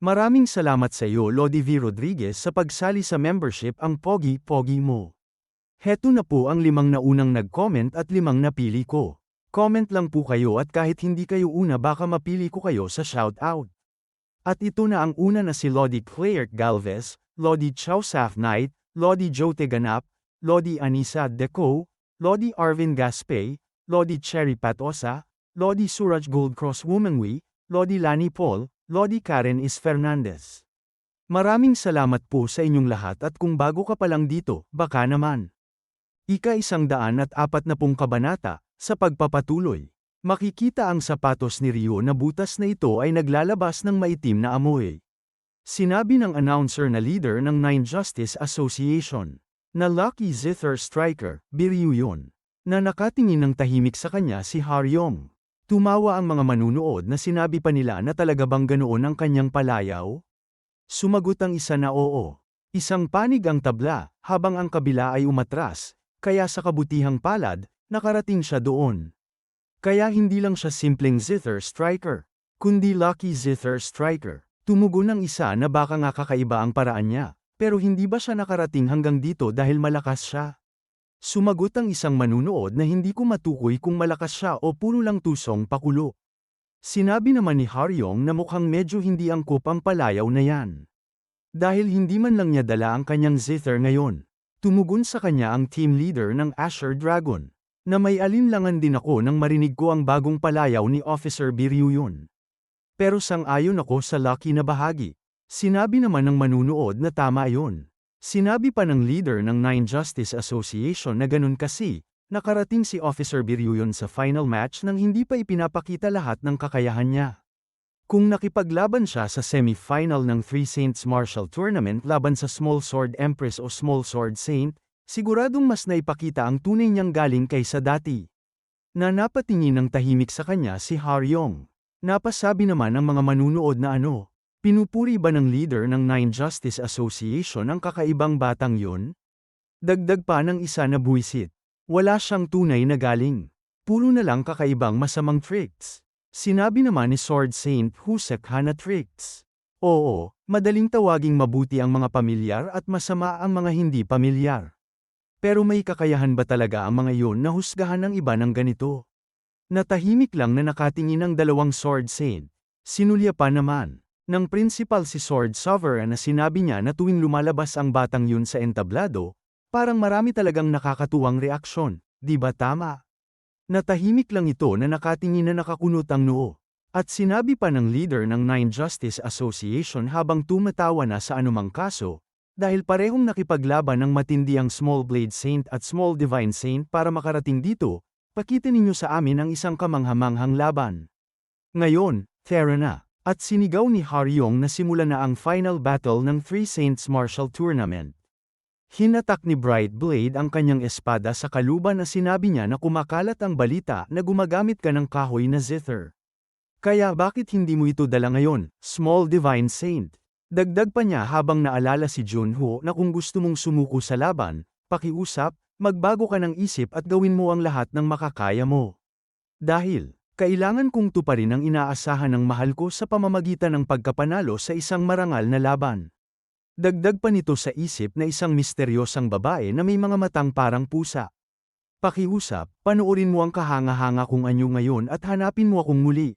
Maraming salamat sa iyo Lodi V. Rodriguez sa pagsali sa membership ang pogi-pogi mo. Heto na po ang limang na unang nag-comment at limang napili ko. Comment lang po kayo at kahit hindi kayo una baka mapili ko kayo sa shoutout. At ito na ang una na si Lodi Claire Galvez, Lodi Chausaf Knight, Lodi Joe Teganap, Lodi Anisa Deco, Lodi Arvin Gaspay, Lodi Cherry Patosa, Lodi Suraj Goldcross Womanwi, Lodi Lani Paul, Lodi Karen Is Fernandez. Maraming salamat po sa inyong lahat at kung bago ka pa lang dito, baka naman. Ika isang daan at apat na pong kabanata, sa pagpapatuloy. Makikita ang sapatos ni Rio na butas na ito ay naglalabas ng maitim na amoy. Sinabi ng announcer na leader ng Nine Justice Association, na Lucky Zither Striker, Biryu yun, na nakatingin ng tahimik sa kanya si Haryong. Tumawa ang mga manunood na sinabi pa nila na talaga bang ganoon ang kanyang palayaw? Sumagot ang isa na oo. Isang panig ang tabla, habang ang kabila ay umatras, kaya sa kabutihang palad, nakarating siya doon. Kaya hindi lang siya simpleng Zither Striker, kundi Lucky Zither Striker. Tumugon ng isa na baka nga kakaiba ang paraan niya, pero hindi ba siya nakarating hanggang dito dahil malakas siya? Sumagot ang isang manunood na hindi ko matukoy kung malakas siya o puro lang tusong pakulo. Sinabi naman ni Haryong na mukhang medyo hindi angkop ang palayaw na yan. Dahil hindi man lang niya dala ang kanyang zither ngayon. Tumugon sa kanya ang team leader ng Asher Dragon na may alinlangan din ako nang marinig ko ang bagong palayaw ni Officer Biryuyon. Pero sang-ayon ako sa lucky na bahagi. Sinabi naman ng manunood na tama yon. Sinabi pa ng leader ng Nine Justice Association na ganun kasi, nakarating si Officer Biryuyon sa final match nang hindi pa ipinapakita lahat ng kakayahan niya. Kung nakipaglaban siya sa semi-final ng Three Saints Martial Tournament laban sa Small Sword Empress o Small Sword Saint, Siguradong mas naipakita ang tunay niyang galing kaysa dati. Na napatingin ng tahimik sa kanya si Haryong. Napasabi naman ng mga manunood na ano, pinupuri ba ng leader ng Nine Justice Association ang kakaibang batang yun? Dagdag pa ng isa na buwisit. Wala siyang tunay na galing. Puro na lang kakaibang masamang tricks. Sinabi naman ni Sword Saint Husek Hana tricks. Oo, madaling tawaging mabuti ang mga pamilyar at masama ang mga hindi pamilyar. Pero may kakayahan ba talaga ang mga yun na husgahan ng iba ng ganito? Natahimik lang na nakatingin ang dalawang Sword Saint. Sinulya pa naman, ng principal si Sword Sovereign na sinabi niya na tuwing lumalabas ang batang yun sa entablado, parang marami talagang nakakatuwang reaksyon, di ba tama? Natahimik lang ito na nakatingin na nakakunot ang noo. At sinabi pa ng leader ng Nine Justice Association habang tumatawa na sa anumang kaso, dahil parehong nakipaglaban ng matindi ang Small Blade Saint at Small Divine Saint para makarating dito, pakita ninyo sa amin ang isang kamanghamanghang laban. Ngayon, Thera na, at sinigaw ni Haryong na simula na ang final battle ng Three Saints Martial Tournament. Hinatak ni Bright Blade ang kanyang espada sa kaluban na sinabi niya na kumakalat ang balita na gumagamit ka ng kahoy na zither. Kaya bakit hindi mo ito dala ngayon, Small Divine Saint? Dagdag pa niya habang naalala si Junho na kung gusto mong sumuko sa laban, pakiusap, magbago ka ng isip at gawin mo ang lahat ng makakaya mo. Dahil, kailangan kong tuparin ang inaasahan ng mahal ko sa pamamagitan ng pagkapanalo sa isang marangal na laban. Dagdag pa nito sa isip na isang misteryosang babae na may mga matang parang pusa. Pakiusap, panoorin mo ang kahanga-hanga kong anyo ngayon at hanapin mo akong muli.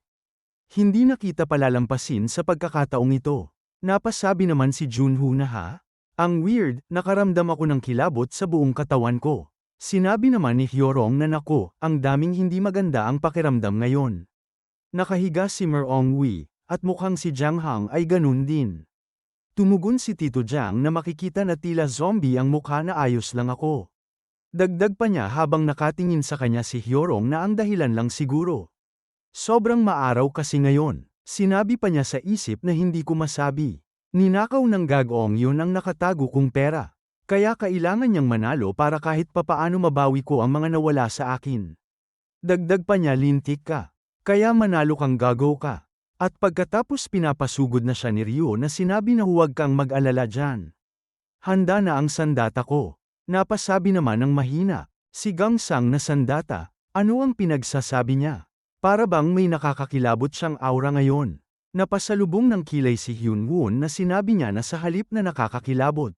Hindi nakita palalampasin sa pagkakataong ito. Napasabi naman si Junho na ha? Ang weird, nakaramdam ako ng kilabot sa buong katawan ko. Sinabi naman ni Hyorong na nako, ang daming hindi maganda ang pakiramdam ngayon. Nakahiga si Merong Wei, at mukhang si Jiang Hang ay ganun din. Tumugon si Tito Jiang na makikita na tila zombie ang mukha na ayos lang ako. Dagdag pa niya habang nakatingin sa kanya si Hyorong na ang dahilan lang siguro. Sobrang maaraw kasi ngayon. Sinabi pa niya sa isip na hindi ko masabi. Ninakaw ng gagong yun ang nakatago kong pera. Kaya kailangan niyang manalo para kahit papaano mabawi ko ang mga nawala sa akin. Dagdag pa niya lintik ka. Kaya manalo kang gagaw ka. At pagkatapos pinapasugod na siya ni Rio na sinabi na huwag kang mag-alala dyan. Handa na ang sandata ko. Napasabi naman ng mahina. Si Gangsang na sandata, ano ang pinagsasabi niya? Para bang may nakakakilabot siyang aura ngayon. Napasalubong ng kilay si Hyun Woon na sinabi niya na sa halip na nakakakilabot.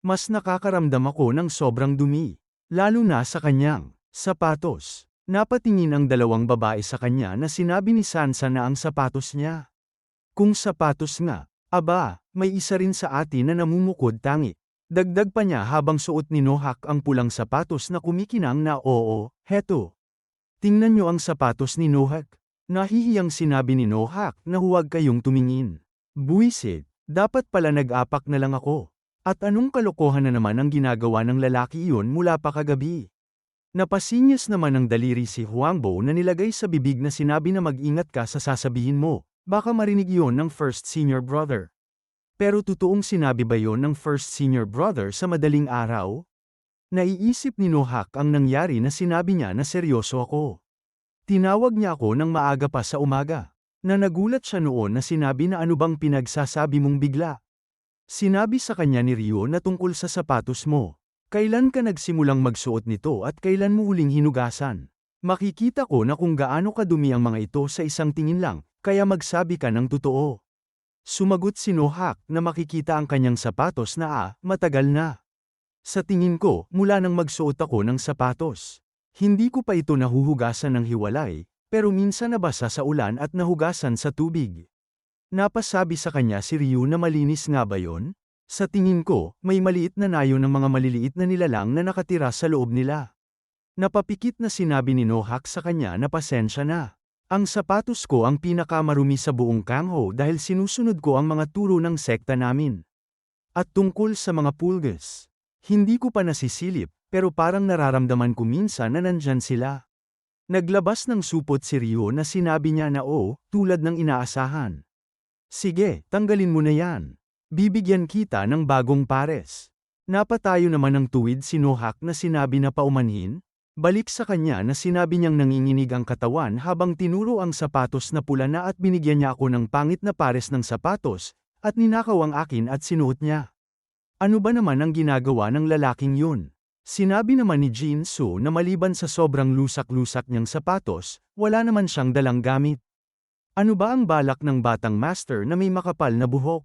Mas nakakaramdam ako ng sobrang dumi. Lalo na sa kanyang sapatos. Napatingin ang dalawang babae sa kanya na sinabi ni Sansa na ang sapatos niya. Kung sapatos nga, aba, may isa rin sa atin na namumukod tangi. Dagdag pa niya habang suot ni Nohak ang pulang sapatos na kumikinang na oo, heto. Tingnan niyo ang sapatos ni Nohak. Nahihiyang sinabi ni Nohak na huwag kayong tumingin. Buisit, dapat pala nag-apak na lang ako. At anong kalokohan na naman ang ginagawa ng lalaki iyon mula pa kagabi? Napasinyas naman ng daliri si Huangbo na nilagay sa bibig na sinabi na mag-ingat ka sa sasabihin mo, baka marinig iyon ng first senior brother. Pero totoong sinabi ba yon ng first senior brother sa madaling araw? Naiisip ni Nohak ang nangyari na sinabi niya na seryoso ako. Tinawag niya ako ng maaga pa sa umaga. Na nagulat siya noon na sinabi na ano bang pinagsasabi mong bigla. Sinabi sa kanya ni Rio na tungkol sa sapatos mo. Kailan ka nagsimulang magsuot nito at kailan mo huling hinugasan? Makikita ko na kung gaano kadumi ang mga ito sa isang tingin lang, kaya magsabi ka ng totoo. Sumagot si Nohak na makikita ang kanyang sapatos na ah, matagal na. Sa tingin ko, mula nang magsuot ako ng sapatos. Hindi ko pa ito nahuhugasan ng hiwalay, pero minsan nabasa sa ulan at nahugasan sa tubig. Napasabi sa kanya si Ryu na malinis nga ba yon? Sa tingin ko, may maliit na nayo ng mga maliliit na nilalang na nakatira sa loob nila. Napapikit na sinabi ni Nohak sa kanya na pasensya na. Ang sapatos ko ang pinakamarumi sa buong Kangho dahil sinusunod ko ang mga turo ng sekta namin. At tungkol sa mga pulgas, hindi ko pa nasisilip, pero parang nararamdaman ko minsan na nandyan sila. Naglabas ng supot si Rio na sinabi niya na oo, tulad ng inaasahan. Sige, tanggalin mo na yan. Bibigyan kita ng bagong pares. Napatayo naman ng tuwid si Nohak na sinabi na paumanhin, Balik sa kanya na sinabi niyang nanginginig ang katawan habang tinuro ang sapatos na pula na at binigyan niya ako ng pangit na pares ng sapatos, at ninakaw ang akin at sinuot niya. Ano ba naman ang ginagawa ng lalaking yun? Sinabi naman ni Jin Su na maliban sa sobrang lusak-lusak niyang sapatos, wala naman siyang dalang gamit. Ano ba ang balak ng batang master na may makapal na buhok?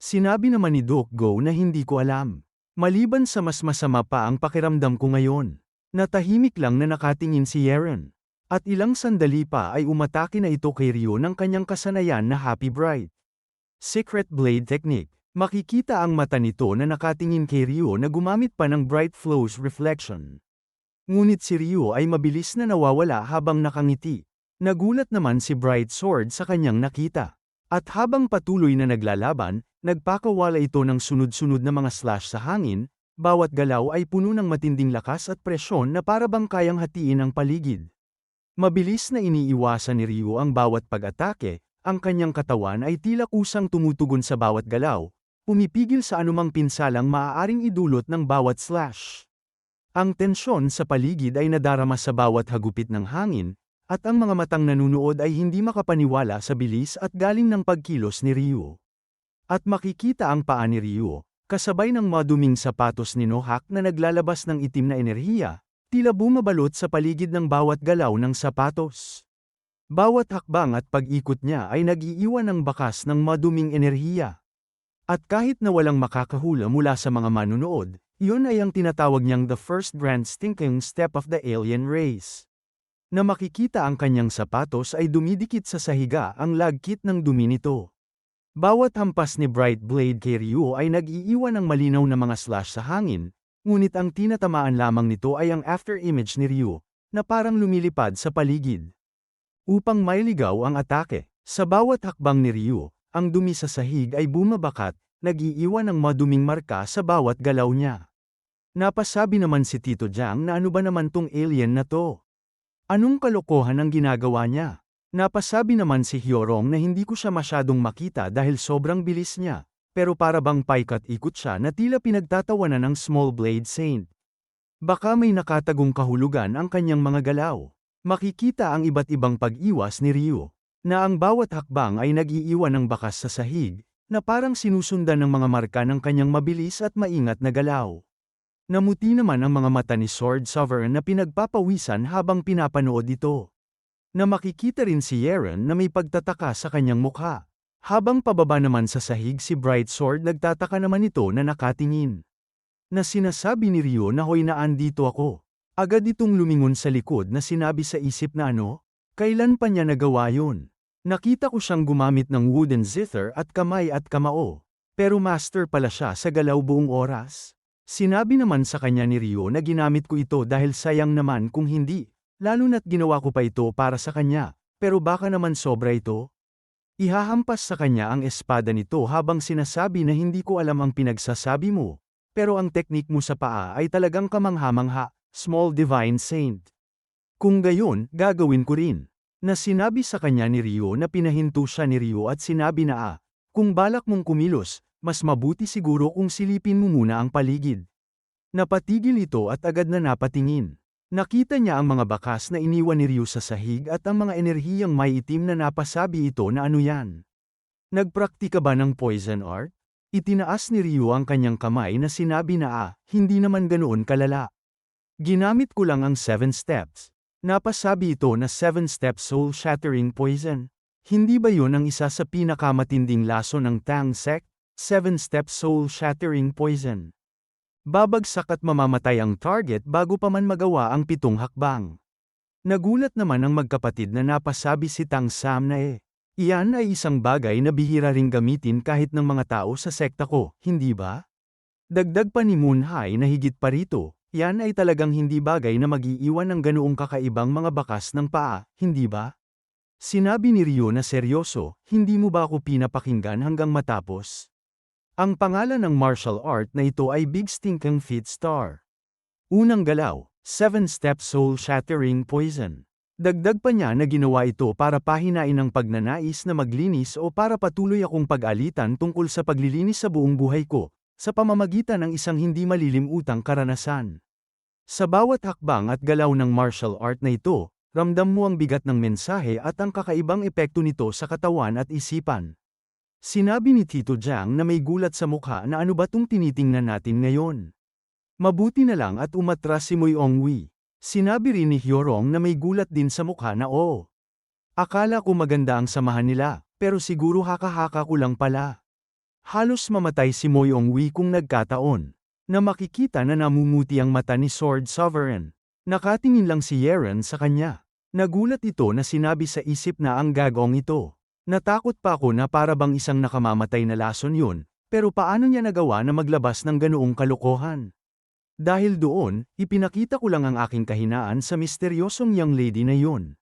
Sinabi naman ni Doc Go na hindi ko alam. Maliban sa mas masama pa ang pakiramdam ko ngayon. Natahimik lang na nakatingin si Yeren. At ilang sandali pa ay umatake na ito kay Ryo ng kanyang kasanayan na Happy Bright. Secret Blade Technique Makikita ang mata nito na nakatingin kay Ryo na gumamit pa ng Bright Flows Reflection. Ngunit si Ryo ay mabilis na nawawala habang nakangiti. Nagulat naman si Bright Sword sa kanyang nakita. At habang patuloy na naglalaban, nagpakawala ito ng sunod-sunod na mga slash sa hangin, bawat galaw ay puno ng matinding lakas at presyon na parabang kayang hatiin ang paligid. Mabilis na iniiwasan ni Ryu ang bawat pag-atake, ang kanyang katawan ay tila kusang tumutugon sa bawat galaw, pumipigil sa anumang pinsalang maaaring idulot ng bawat slash. Ang tensyon sa paligid ay nadarama sa bawat hagupit ng hangin, at ang mga matang nanunood ay hindi makapaniwala sa bilis at galing ng pagkilos ni Ryu. At makikita ang paa ni Ryu, Kasabay ng maduming sapatos ni Nohak na naglalabas ng itim na enerhiya, tila bumabalot sa paligid ng bawat galaw ng sapatos. Bawat hakbang at pag-ikot niya ay nag-iiwan ng bakas ng maduming enerhiya. At kahit na walang makakahula mula sa mga manunood, iyon ay ang tinatawag niyang the first grand stinking step of the alien race. Na makikita ang kanyang sapatos ay dumidikit sa sahiga ang lagkit ng dumi nito. Bawat hampas ni Bright Blade kay Ryu ay nag-iiwan ng malinaw na mga slash sa hangin, ngunit ang tinatamaan lamang nito ay ang after image ni Ryu, na parang lumilipad sa paligid. Upang mailigaw ang atake, sa bawat hakbang ni Ryu, ang dumi sa sahig ay bumabakat, nag-iiwan ng maduming marka sa bawat galaw niya. Napasabi naman si Tito Jiang na ano ba naman tong alien na to? Anong kalokohan ang ginagawa niya? Napasabi naman si Hyorong na hindi ko siya masyadong makita dahil sobrang bilis niya, pero para bang paikat-ikot siya na tila pinagtatawanan ng small blade saint. Baka may nakatagong kahulugan ang kanyang mga galaw. Makikita ang iba't ibang pag-iwas ni Ryu, na ang bawat hakbang ay nag-iiwan ng bakas sa sahig, na parang sinusundan ng mga marka ng kanyang mabilis at maingat na galaw. Namuti naman ang mga mata ni Sword Sovereign na pinagpapawisan habang pinapanood ito. Na makikita rin si Yeren na may pagtataka sa kanyang mukha. Habang pababa naman sa sahig si Bright Sword nagtataka naman ito na nakatingin. Na sinasabi ni Ryo na hoy naan dito ako. Agad itong lumingon sa likod na sinabi sa isip na ano? Kailan pa niya nagawa yun? Nakita ko siyang gumamit ng wooden zither at kamay at kamao. Pero master pala siya sa galaw buong oras. Sinabi naman sa kanya ni Ryo na ginamit ko ito dahil sayang naman kung hindi. Lalo na't ginawa ko pa ito para sa kanya. Pero baka naman sobra ito? Ihahampas sa kanya ang espada nito habang sinasabi na hindi ko alam ang pinagsasabi mo. Pero ang teknik mo sa paa ay talagang kamangha-mangha, small divine saint. Kung gayon, gagawin ko rin. Na sinabi sa kanya ni Rio na pinahinto siya ni Rio at sinabi na ah, kung balak mong kumilos, mas mabuti siguro kung silipin mo muna ang paligid. Napatigil ito at agad na napatingin. Nakita niya ang mga bakas na iniwan ni Ryu sa sahig at ang mga enerhiyang may itim na napasabi ito na ano yan. Nagpraktika ba ng poison art? Itinaas ni Ryu ang kanyang kamay na sinabi na ah, hindi naman ganoon kalala. Ginamit ko lang ang 7 steps. Napasabi ito na 7 step soul shattering poison. Hindi ba yun ang isa sa pinakamatinding laso ng Tang sect? 7 step soul shattering poison. Babagsak at mamamatay ang target bago pa man magawa ang pitong hakbang. Nagulat naman ang magkapatid na napasabi si Tang Sam na eh. Iyan ay isang bagay na bihira ring gamitin kahit ng mga tao sa sekta ko, hindi ba? Dagdag pa ni Moon Hai na higit pa rito, yan ay talagang hindi bagay na magiiwan ng ganoong kakaibang mga bakas ng paa, hindi ba? Sinabi ni Rio na seryoso, hindi mo ba ako pinapakinggan hanggang matapos? Ang pangalan ng martial art na ito ay Big Stinking Feet Star. Unang galaw, 7-step soul shattering poison. Dagdag pa niya na ginawa ito para pahinain ang pagnanais na maglinis o para patuloy akong pag-alitan tungkol sa paglilinis sa buong buhay ko, sa pamamagitan ng isang hindi malilimutang karanasan. Sa bawat hakbang at galaw ng martial art na ito, ramdam mo ang bigat ng mensahe at ang kakaibang epekto nito sa katawan at isipan. Sinabi ni Tito Jiang na may gulat sa mukha na ano ba tung tinitingnan natin ngayon. Mabuti na lang at umatras si Moy Ongwi. Sinabi rin ni Hyorong na may gulat din sa mukha na oo. Akala ko maganda ang samahan nila, pero siguro haka-haka ko lang pala. Halos mamatay si Moy Ongwi kung nagkataon. Na makikita na namumuti ang mata ni Sword Sovereign. Nakatingin lang si Yeren sa kanya. Nagulat ito na sinabi sa isip na ang gagong ito. Natakot pa ako na para bang isang nakamamatay na lason yun, pero paano niya nagawa na maglabas ng ganoong kalokohan? Dahil doon, ipinakita ko lang ang aking kahinaan sa misteryosong young lady na yun.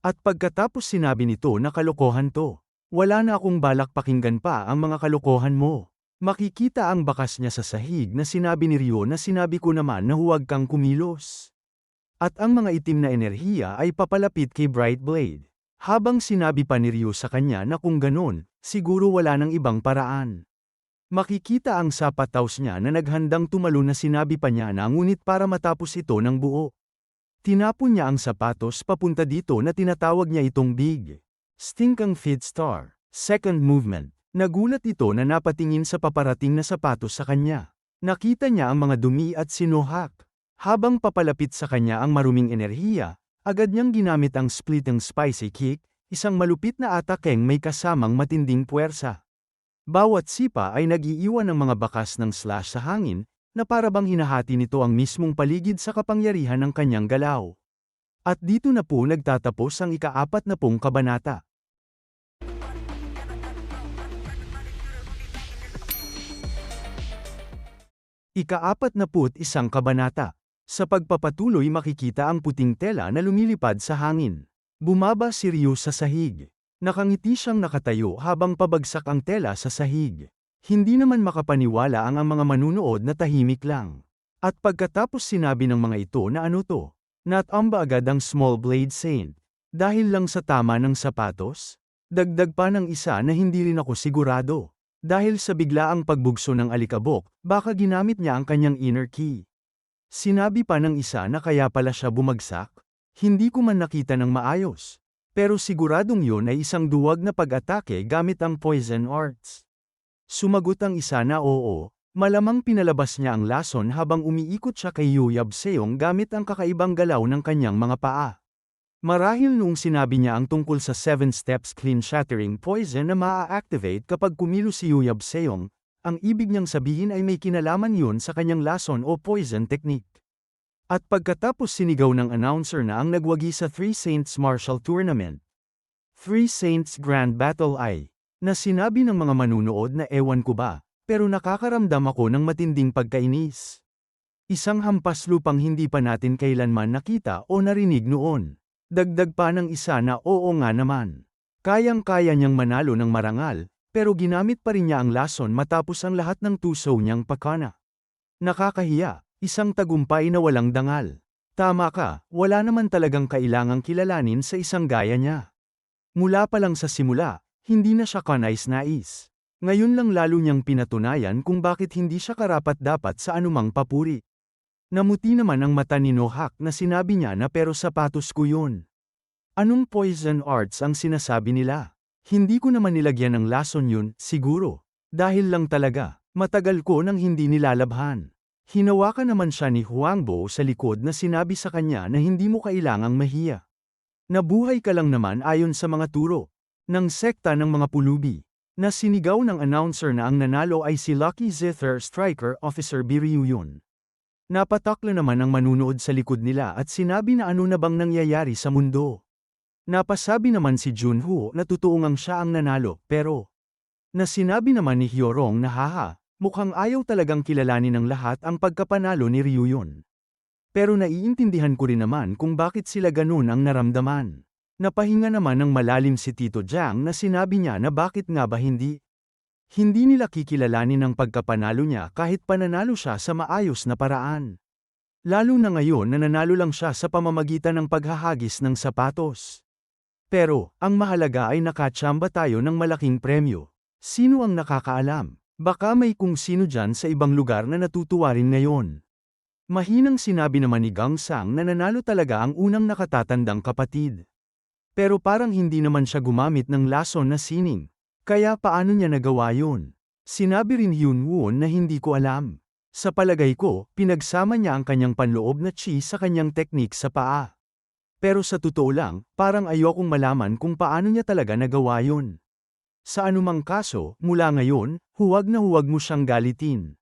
At pagkatapos sinabi nito na kalokohan to, wala na akong balak pakinggan pa ang mga kalokohan mo. Makikita ang bakas niya sa sahig na sinabi ni Rio na sinabi ko naman na huwag kang kumilos. At ang mga itim na enerhiya ay papalapit kay Bright Blade. Habang sinabi pa ni Ryu sa kanya na kung ganon, siguro wala nang ibang paraan. Makikita ang sapataws niya na naghandang tumalo na sinabi pa niya na ngunit para matapos ito ng buo. Tinapon niya ang sapatos papunta dito na tinatawag niya itong big. Stinkang feed star. Second movement. Nagulat ito na napatingin sa paparating na sapatos sa kanya. Nakita niya ang mga dumi at sinuhak. Habang papalapit sa kanya ang maruming enerhiya, Agad niyang ginamit ang splitting spicy kick, isang malupit na atakeng may kasamang matinding puwersa. Bawat sipa ay nag-iiwan ng mga bakas ng slash sa hangin, na parabang hinahati nito ang mismong paligid sa kapangyarihan ng kanyang galaw. At dito na po nagtatapos ang ikaapat na pong kabanata. Ikaapat na put isang kabanata. Sa pagpapatuloy makikita ang puting tela na lumilipad sa hangin. Bumaba si Ryu sa sahig. Nakangiti siyang nakatayo habang pabagsak ang tela sa sahig. Hindi naman makapaniwala ang ang mga manunood na tahimik lang. At pagkatapos sinabi ng mga ito na ano to, natamba agad ang small blade saint. Dahil lang sa tama ng sapatos? Dagdag pa ng isa na hindi rin ako sigurado. Dahil sa biglaang pagbugso ng alikabok, baka ginamit niya ang kanyang inner key. Sinabi pa ng isa na kaya pala siya bumagsak? Hindi ko man nakita ng maayos. Pero siguradong yun ay isang duwag na pag-atake gamit ang poison arts. Sumagot ang isa na oo, malamang pinalabas niya ang lason habang umiikot siya kay Yuyab Seong gamit ang kakaibang galaw ng kanyang mga paa. Marahil noong sinabi niya ang tungkol sa 7 steps clean shattering poison na maa-activate kapag kumilos si Yuyab Seong, ang ibig niyang sabihin ay may kinalaman yun sa kanyang lason o poison technique. At pagkatapos sinigaw ng announcer na ang nagwagi sa Three Saints Martial Tournament, Three Saints Grand Battle ay, na sinabi ng mga manunood na ewan ko ba, pero nakakaramdam ako ng matinding pagkainis. Isang hampas lupang hindi pa natin kailanman nakita o narinig noon. Dagdag pa ng isa na oo nga naman. Kayang-kaya niyang manalo ng marangal, pero ginamit pa rin niya ang lason matapos ang lahat ng tuso niyang pakana. Nakakahiya, isang tagumpay na walang dangal. Tama ka, wala naman talagang kailangang kilalanin sa isang gaya niya. Mula pa lang sa simula, hindi na siya kanais-nais. Ngayon lang lalo niyang pinatunayan kung bakit hindi siya karapat-dapat sa anumang papuri. Namuti naman ang mata ni Nohak na sinabi niya na pero sapatos ko yun. Anong poison arts ang sinasabi nila? Hindi ko naman nilagyan ng lason yun, siguro. Dahil lang talaga, matagal ko nang hindi nilalabhan. Hinawakan naman siya ni Huangbo sa likod na sinabi sa kanya na hindi mo kailangang mahiya. Nabuhay ka lang naman ayon sa mga turo ng sekta ng mga pulubi, na sinigaw ng announcer na ang nanalo ay si Lucky Zither Striker Officer Biryu yun. Napataklo naman ang manunood sa likod nila at sinabi na ano na bang nangyayari sa mundo. Napasabi naman si Junho na totoo ngang siya ang nanalo, pero na sinabi naman ni Hyorong na haha, mukhang ayaw talagang kilalanin ng lahat ang pagkapanalo ni Ryuyon. Pero naiintindihan ko rin naman kung bakit sila ganun ang naramdaman. Napahinga naman ng malalim si Tito Jiang na sinabi niya na bakit nga ba hindi hindi nila kikilalanin ang pagkapanalo niya kahit pananalo siya sa maayos na paraan. Lalo na ngayon na nanalo lang siya sa pamamagitan ng paghahagis ng sapatos. Pero, ang mahalaga ay nakatsamba tayo ng malaking premyo. Sino ang nakakaalam? Baka may kung sino dyan sa ibang lugar na natutuwa rin ngayon. Mahinang sinabi naman ni Gang Sang na nanalo talaga ang unang nakatatandang kapatid. Pero parang hindi naman siya gumamit ng lason na sining. Kaya paano niya nagawa yun? Sinabi rin Hyun Woon na hindi ko alam. Sa palagay ko, pinagsama niya ang kanyang panloob na chi sa kanyang teknik sa paa. Pero sa totoo lang, parang ayokong malaman kung paano niya talaga nagawa yun. Sa anumang kaso, mula ngayon, huwag na huwag mo siyang galitin.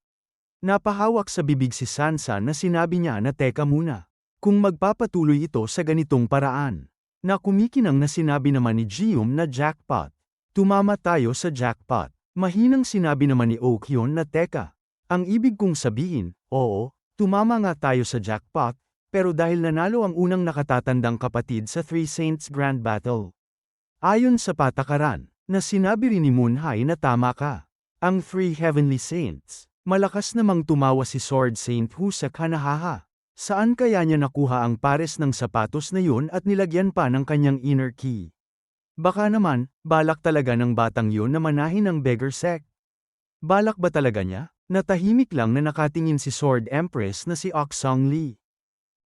Napahawak sa bibig si Sansa na sinabi niya na teka muna. Kung magpapatuloy ito sa ganitong paraan. Na kumikinang na sinabi naman ni Jium na jackpot. Tumama tayo sa jackpot. Mahinang sinabi naman ni Okyon na teka. Ang ibig kong sabihin, oo, tumama nga tayo sa jackpot, pero dahil nanalo ang unang nakatatandang kapatid sa Three Saints Grand Battle. Ayon sa patakaran, na sinabi rin ni Moonhai na tama ka. Ang Three Heavenly Saints. Malakas namang tumawa si Sword Saint Hu sa kanahaha. Saan kaya niya nakuha ang pares ng sapatos na yun at nilagyan pa ng kanyang inner key? Baka naman, balak talaga ng batang yun na manahin ang beggar sect. Balak ba talaga niya? Natahimik lang na nakatingin si Sword Empress na si Oksong Lee.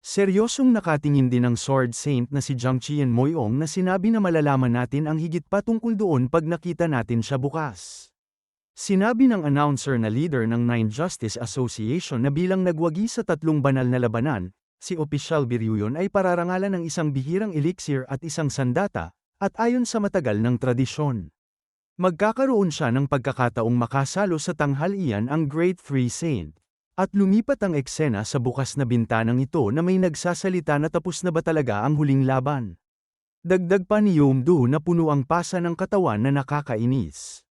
Seryosong nakatingin din ang Sword Saint na si Jiang Qian Moyong na sinabi na malalaman natin ang higit pa tungkol doon pag nakita natin siya bukas. Sinabi ng announcer na leader ng Nine Justice Association na bilang nagwagi sa tatlong banal na labanan, si Official Biryuyon ay pararangalan ng isang bihirang elixir at isang sandata, at ayon sa matagal ng tradisyon, magkakaroon siya ng pagkakataong makasalo sa tanghalian ang Great Three Saint. At lumipat ang eksena sa bukas na bintanang ito na may nagsasalita na tapos na ba talaga ang huling laban. Dagdag pa ni Yomdo na puno ang pasa ng katawan na nakakainis.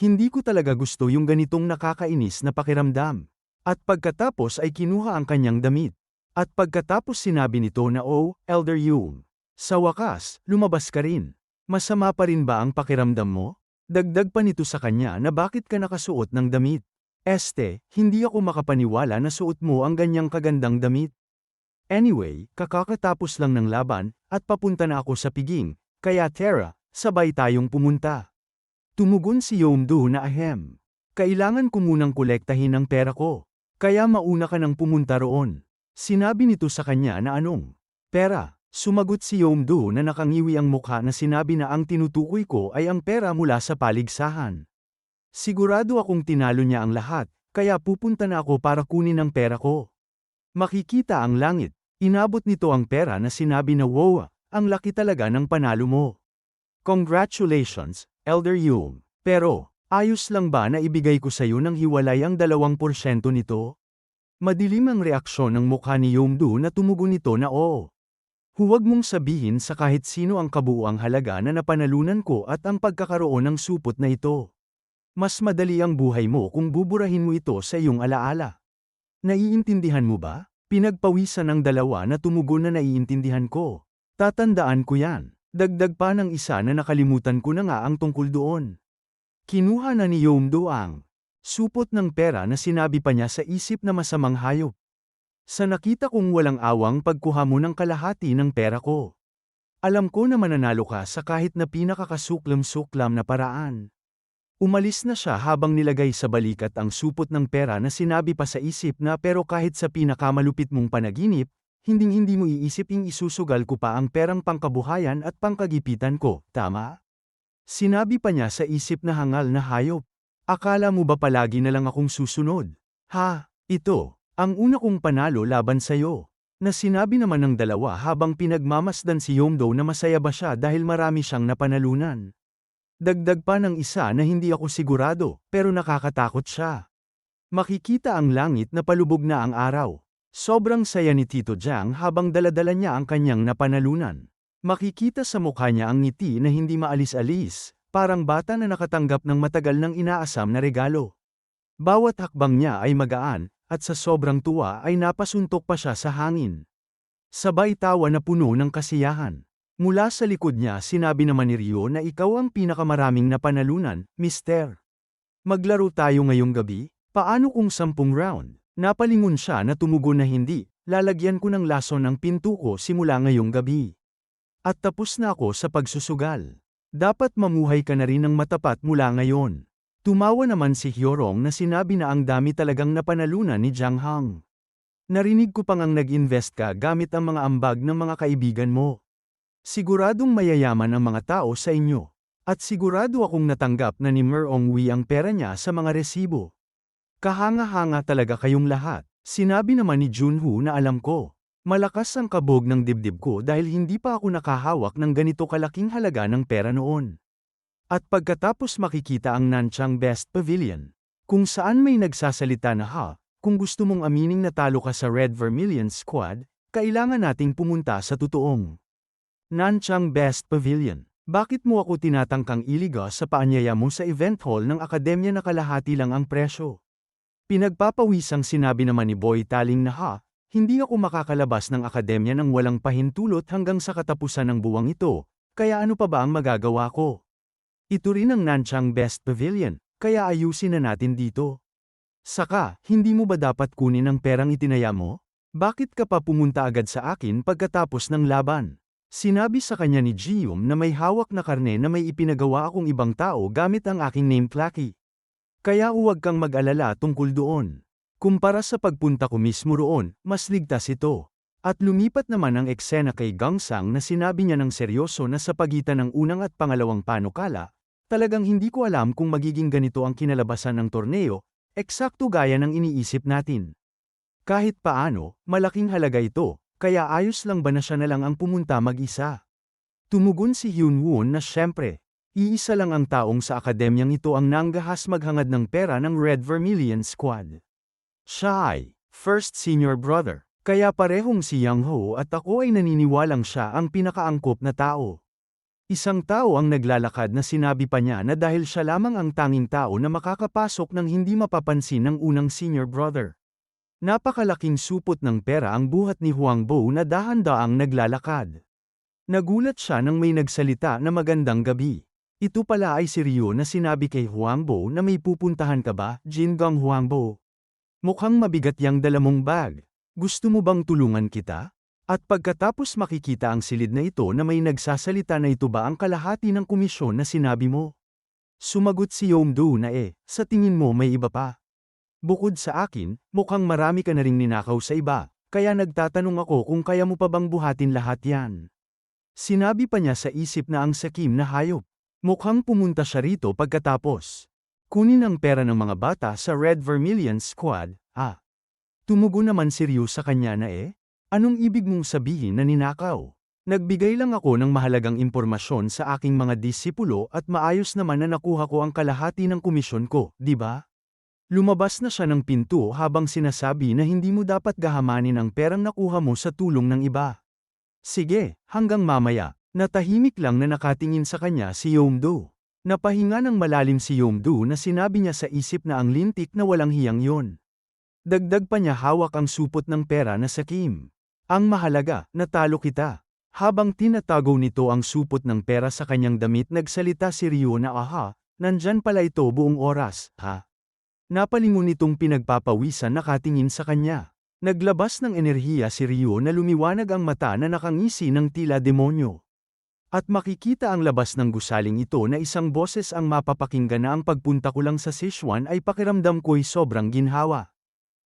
Hindi ko talaga gusto yung ganitong nakakainis na pakiramdam. At pagkatapos ay kinuha ang kanyang damit. At pagkatapos sinabi nito na oh, Elder Yung, sa wakas, lumabas ka rin. Masama pa rin ba ang pakiramdam mo? Dagdag pa nito sa kanya na bakit ka nakasuot ng damit. Este, hindi ako makapaniwala na suot mo ang ganyang kagandang damit. Anyway, kakakatapos lang ng laban, at papunta na ako sa piging, kaya Tara, sabay tayong pumunta. Tumugon si Yomdo na ahem. Kailangan ko munang kolektahin ang pera ko. Kaya mauna ka nang pumunta roon. Sinabi nito sa kanya na anong, pera, Sumagot si Yomdo na nakangiwi ang mukha na sinabi na ang tinutukoy ko ay ang pera mula sa paligsahan. Sigurado akong tinalo niya ang lahat, kaya pupunta na ako para kunin ang pera ko. Makikita ang langit, inabot nito ang pera na sinabi na wow, ang laki talaga ng panalo mo. Congratulations, Elder Yung. Pero, ayos lang ba na ibigay ko sa iyo ng hiwalay ang 2% nito? Madilim ang reaksyon ng mukha ni Yomdu na tumugon nito na oo. Huwag mong sabihin sa kahit sino ang kabuuang halaga na napanalunan ko at ang pagkakaroon ng supot na ito. Mas madali ang buhay mo kung buburahin mo ito sa iyong alaala. Naiintindihan mo ba? Pinagpawisan ng dalawa na tumugon na naiintindihan ko. Tatandaan ko yan. Dagdag pa ng isa na nakalimutan ko na nga ang tungkol doon. Kinuha na ni Yomdo ang supot ng pera na sinabi pa niya sa isip na masamang hayop. Sa nakita kong walang awang pagkuha mo ng kalahati ng pera ko. Alam ko na mananalo ka sa kahit na pinakakasuklam-suklam na paraan. Umalis na siya habang nilagay sa balikat ang supot ng pera na sinabi pa sa isip na pero kahit sa pinakamalupit mong panaginip, hinding-hindi mo iisip ing isusugal ko pa ang perang pangkabuhayan at pangkagipitan ko, tama? Sinabi pa niya sa isip na hangal na hayop. Akala mo ba palagi na lang akong susunod? Ha, ito, ang una kong panalo laban sa'yo. Na sinabi naman ng dalawa habang pinagmamasdan si Yomdo na masaya ba siya dahil marami siyang napanalunan. Dagdag pa ng isa na hindi ako sigurado, pero nakakatakot siya. Makikita ang langit na palubog na ang araw. Sobrang saya ni Tito Jiang habang daladala niya ang kanyang napanalunan. Makikita sa mukha niya ang ngiti na hindi maalis-alis, parang bata na nakatanggap ng matagal ng inaasam na regalo. Bawat hakbang niya ay magaan, at sa sobrang tuwa ay napasuntok pa siya sa hangin. Sabay tawa na puno ng kasiyahan. Mula sa likod niya sinabi naman ni Rio na ikaw ang pinakamaraming napanalunan, mister. Maglaro tayo ngayong gabi? Paano kung sampung round? Napalingon siya na tumugon na hindi, lalagyan ko ng lason ng pinto ko simula ngayong gabi. At tapos na ako sa pagsusugal. Dapat mamuhay ka na rin ng matapat mula ngayon. Tumawa naman si Hyorong na sinabi na ang dami talagang napanalunan ni Jiang Hang. Narinig ko pang ang nag-invest ka gamit ang mga ambag ng mga kaibigan mo. Siguradong mayayaman ang mga tao sa inyo. At sigurado akong natanggap na ni Merong Wei ang pera niya sa mga resibo. Kahanga-hanga talaga kayong lahat. Sinabi naman ni Junhu na alam ko. Malakas ang kabog ng dibdib ko dahil hindi pa ako nakahawak ng ganito kalaking halaga ng pera noon. At pagkatapos makikita ang Nanchang Best Pavilion, kung saan may nagsasalita na ha, kung gusto mong amining natalo ka sa Red Vermilion Squad, kailangan nating pumunta sa totoong Nanchang Best Pavilion. Bakit mo ako tinatangkang iliga sa paanyaya mo sa event hall ng akademya na kalahati lang ang presyo? Pinagpapawisang sinabi naman ni Boy Taling na ha, hindi ako makakalabas ng akademya ng walang pahintulot hanggang sa katapusan ng buwang ito, kaya ano pa ba ang magagawa ko? Ito rin ang Nanchang Best Pavilion, kaya ayusin na natin dito. Saka, hindi mo ba dapat kunin ang perang itinaya mo? Bakit ka pa pumunta agad sa akin pagkatapos ng laban? Sinabi sa kanya ni Gium na may hawak na karne na may ipinagawa akong ibang tao gamit ang aking name plaque. Kaya huwag kang mag-alala tungkol doon. Kumpara sa pagpunta ko mismo roon, mas ligtas ito. At lumipat naman ang eksena kay Gangsang na sinabi niya ng seryoso na sa pagitan ng unang at pangalawang panukala, talagang hindi ko alam kung magiging ganito ang kinalabasan ng torneo, eksakto gaya ng iniisip natin. Kahit paano, malaking halaga ito, kaya ayos lang ba na siya na lang ang pumunta mag-isa? Tumugon si Hyun Woon na syempre, Iisa lang ang taong sa akademyang ito ang nanggahas maghangad ng pera ng Red Vermilion Squad. Siya ay first senior brother, kaya parehong si Yang Ho at ako ay naniniwalang siya ang pinakaangkop na tao. Isang tao ang naglalakad na sinabi pa niya na dahil siya lamang ang tanging tao na makakapasok ng hindi mapapansin ng unang senior brother. Napakalaking supot ng pera ang buhat ni Huang Bo na dahan-daang naglalakad. Nagulat siya nang may nagsalita na magandang gabi. Ito pala ay si Ryo na sinabi kay Huangbo na may pupuntahan ka ba, Jinggang Huangbo? Mukhang mabigat yang dala mong bag. Gusto mo bang tulungan kita? At pagkatapos makikita ang silid na ito na may nagsasalita na ito ba ang kalahati ng komisyon na sinabi mo? Sumagot si Yomdo na eh, sa tingin mo may iba pa. Bukod sa akin, mukhang marami ka na ring ninakaw sa iba, kaya nagtatanong ako kung kaya mo pa bang buhatin lahat yan. Sinabi pa niya sa isip na ang sakim na hayop. Mukhang pumunta siya rito pagkatapos. Kunin ang pera ng mga bata sa Red Vermilion Squad, ah. Tumugo naman Ryu sa kanya na eh, anong ibig mong sabihin na ninakaw? Nagbigay lang ako ng mahalagang impormasyon sa aking mga disipulo at maayos naman na nakuha ko ang kalahati ng komisyon ko, di ba? Lumabas na siya ng pinto habang sinasabi na hindi mo dapat gahamanin ang perang nakuha mo sa tulong ng iba. Sige, hanggang mamaya. Natahimik lang na nakatingin sa kanya si Yomdo. Napahinga ng malalim si Yomdo na sinabi niya sa isip na ang lintik na walang hiyang yon. Dagdag pa niya hawak ang supot ng pera na sa Kim. Ang mahalaga, natalo kita. Habang tinatago nito ang supot ng pera sa kanyang damit nagsalita si Rio na aha, nandyan pala ito buong oras, ha? Napalingon nitong pinagpapawisan nakatingin sa kanya. Naglabas ng enerhiya si Rio na lumiwanag ang mata na nakangisi ng tila demonyo. At makikita ang labas ng gusaling ito na isang boses ang mapapakinggan na ang pagpunta ko lang sa Sichuan ay pakiramdam ko'y sobrang ginhawa.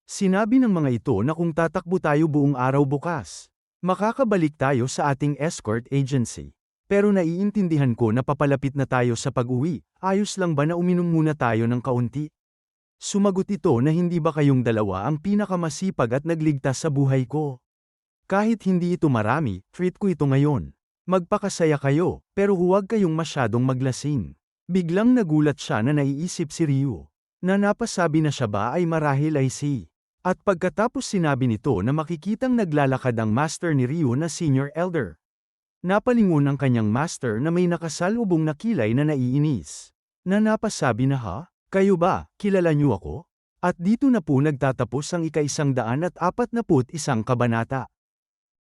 Sinabi ng mga ito na kung tatakbo tayo buong araw bukas, makakabalik tayo sa ating escort agency. Pero naiintindihan ko na papalapit na tayo sa pag-uwi, ayos lang ba na uminom muna tayo ng kaunti? Sumagot ito na hindi ba kayong dalawa ang pinakamasipag at nagligtas sa buhay ko? Kahit hindi ito marami, treat ko ito ngayon. Magpakasaya kayo, pero huwag kayong masyadong maglasing. Biglang nagulat siya na naiisip si Ryu. Na napasabi na siya ba ay marahil ay si. At pagkatapos sinabi nito na makikitang naglalakad ang master ni Ryu na senior elder. Napalingon ang kanyang master na may nakasalubong na kilay na naiinis. Na napasabi na ha, kayo ba, kilala niyo ako? At dito na po nagtatapos ang ikaisang daan at apat na put isang kabanata.